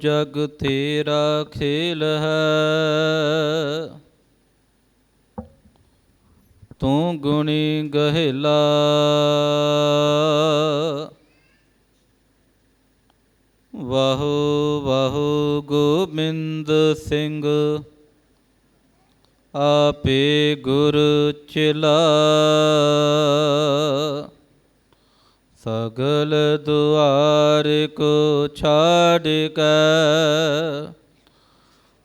ਜਗ ਤੇਰਾ ਖੇਲ ਹੈ। ਤੂੰ ਗੁਣੀ ਗਹਿਲਾ। ਵਾਹੋ ਵਾਹੋ ਗੋਬਿੰਦ ਸਿੰਘ ਆਪੇ ਗੁਰ ਚਿਲਾ। ਸਗਲ ਦੁਆਰ ਕੋ ਛਾੜ ਕੇ,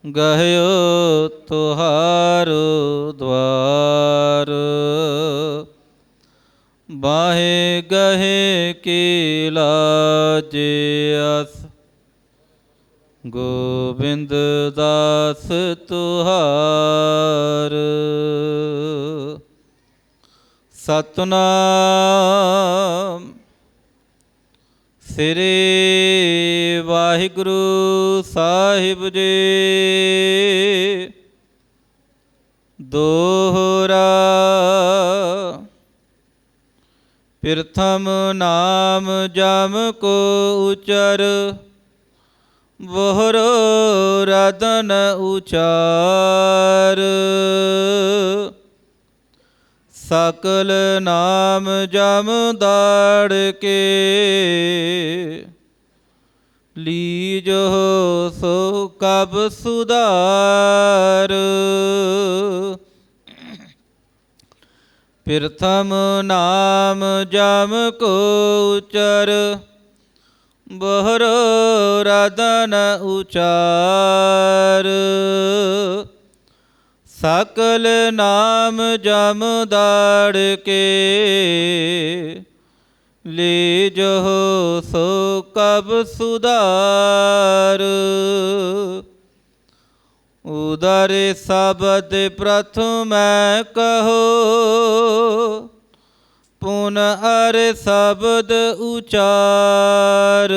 ਗਹਿਓ ਤੁਹਾਰੋ ਦਵਾਰ। ਬਾਹੇ ਗਹੇ ਕੀ ਲਾਜ ਅਸ, ਗੋਬਿੰਦ ਦਾਸ ਤੁਹਾਰ। ਸਤਨਾਮ ਸ੍ਰੀ ਵਾਹਿਗੁਰੂ ਸਾਹਿਬ ਜੀ। ਦੋਹਰਾ ਪ੍ਰਥਮ ਨਾਮ ਜਮ ਕੋ ਉਚਰ ਬੋਹਰੋ ਰਦਨ ਉਚਾਰ। ਸਕਲ ਨਾਮ ਜਮ ਦਾੜ ਕੇ। ਲੀਜੋ ਸੋ ਕਬ ਸੁਧਾਰ। ਪ੍ਰਥਮ ਨਾਮ ਜਮ ਕੋ ਉਚਰ ਬਹਰੋ ਰਦਨ ਉਚਾਰ। ਸਕਲ ਨਾਮ ਜਮ ਦਾੜ ਕੇ ਲੇ ਜੋ ਸੋ ਕਬ ਸੁਧਾਰ। ਉਦਰ ਸਬਦ ਪ੍ਰਥਮੈ ਕਹੋ, ਪੁਨ ਅਰ ਸ਼ਬਦ ਉਚਾਰ।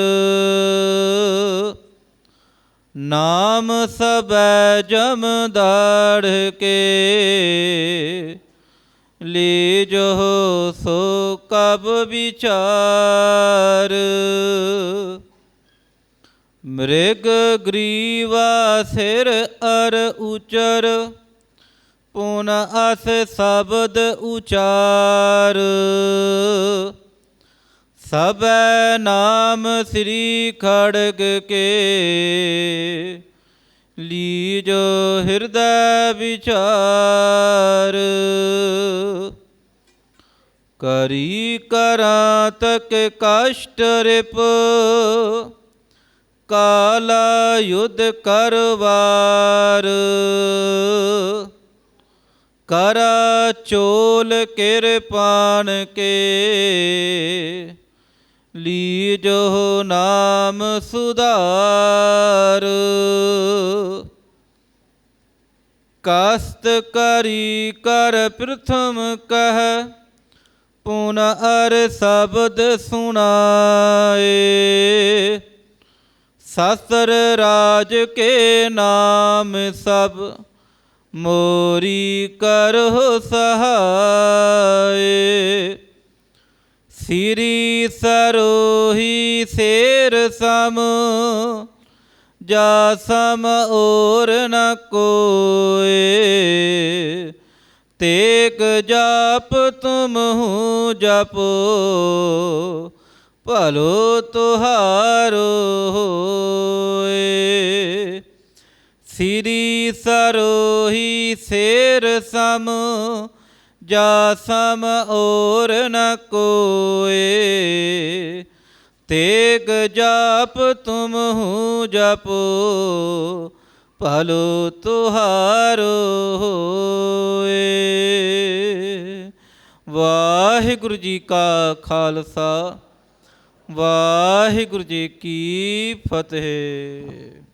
ਨਾਮ ਸਬੈ ਜਮਦਾੜ ਕੇ, ਲੀਜੋ ਸੋ ਕਬ ਵਿਚਾਰ। ਮ੍ਰਿਗ ਗਰੀਵਾ ਸਿਰ ਅਰ ਉਚਰ, ਪੁਨ ਅਸ ਸ਼ਬਦ ਉਚਾਰ। ਸਭੈ ਨਾਮ ਸ੍ਰੀ ਖੜਗ ਕੇ। ਲੀਜੋ ਹਿਰਦੈ ਵਿਚਾਰ। ਕਰੀ ਕਰਾਂ ਤੱਕ ਕਸ਼ਟ ਰਿਪ। ਕਾਲਾ ਯੁਧ ਕਰਵਾਰ। ਕਰਾ ਚੋਲ ਕਿਰਪਾਨ ਕੇ। ਲੀਜੋ ਨਾਮ ਸੁਧਾਰ। ਕਸਤ ਕਰੀ ਕਰ ਪ੍ਰਥਮ ਕਹ, ਪੁਨ ਅਰ ਸ਼ਬਦ ਸੁਣਾਏ। ਸ਼ਾਸਤਰ ਰਾਜ ਕੇ ਨਾਮ ਸਭ, ਮੋਰੀ ਕਰੋ ਸਹਾਏ। ਸਿਰੀ ਸਰੋਹੀ ਸੇਰ ਸਮ, ਜਾ ਸਮ ਔਰ ਨ ਕੋਏ। ਤੇਕ ਜਾਪ ਤੁਮ ਹੂੰ ਜਪੋ, ਭਲੋ ਤੁਹਾਰੋ ਹੋਏ। ਸਿਰੀ ਸਰੋਹੀ ਸੇਰ ਸਮ ਜਾ ਸਮ ਔਰ ਨ ਕੋਏ, ਤੇਗ ਜਾਪ ਤੁਮ ਹੂੰ ਜਪੋ, ਭਲੋ ਤੁਹਾਰੋ ਹੋਏ। ਵਾਹਿਗੁਰੂ ਜੀ ਕਾ ਖਾਲਸਾ, ਵਾਹਿਗੁਰੂ ਜੀ ਕੀ ਫਤਿਹ।